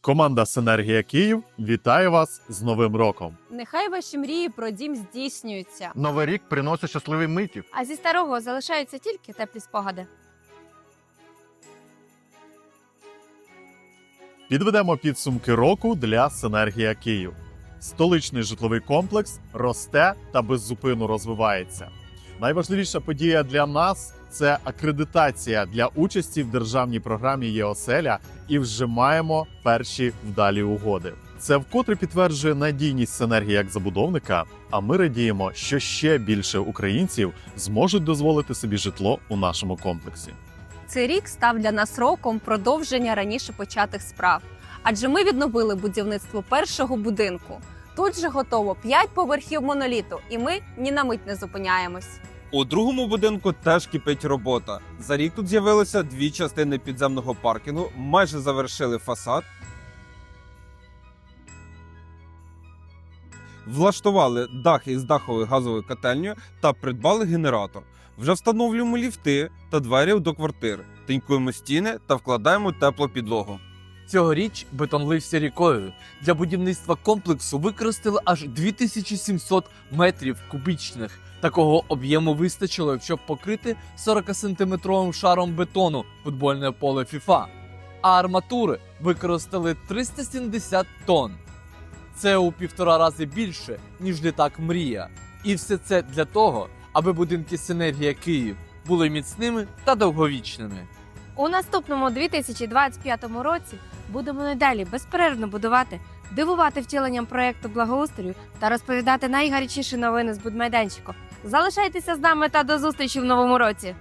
Команда Синергія Київ вітає вас з Новим роком. Нехай ваші мрії про дім здійснюються, Новий рік приносить щасливі миті. а зі старого залишаються тільки теплі спогади. Підведемо підсумки року для Синергія Київ. Столичний житловий комплекс росте та беззупинно розвивається. Найважливіша подія для нас це акредитація для участі в державній програмі ЄОСЕЛЯ і вже маємо перші вдалі угоди. Це вкотре підтверджує надійність синергії як забудовника. А ми радіємо, що ще більше українців зможуть дозволити собі житло у нашому комплексі. Цей рік став для нас роком продовження раніше початих справ, адже ми відновили будівництво першого будинку. Тут же готово 5 поверхів моноліту, і ми ні на мить не зупиняємось. У другому будинку теж кипить робота. За рік тут з'явилося дві частини підземного паркінгу, майже завершили фасад. Влаштували дах із даховою газовою котельнею та придбали генератор. Вже встановлюємо ліфти та двері до квартир, тинькуємо стіни та вкладаємо теплу підлогу. Цьогоріч бетон лився рікою. Для будівництва комплексу використали аж 2700 метрів кубічних. Такого об'єму вистачило, щоб покрити 40-сантиметровим шаром бетону футбольне поле ФІФА. А арматури використали 370 тонн. Це у півтора рази більше, ніж літак Мрія. І все це для того, аби будинки Синергія Київ були міцними та довговічними. У наступному 2025 році будемо надалі безперервно будувати, дивувати втіленням проекту благоустрою та розповідати найгарячіші новини з будмайданчику. Залишайтеся з нами та до зустрічі в новому році.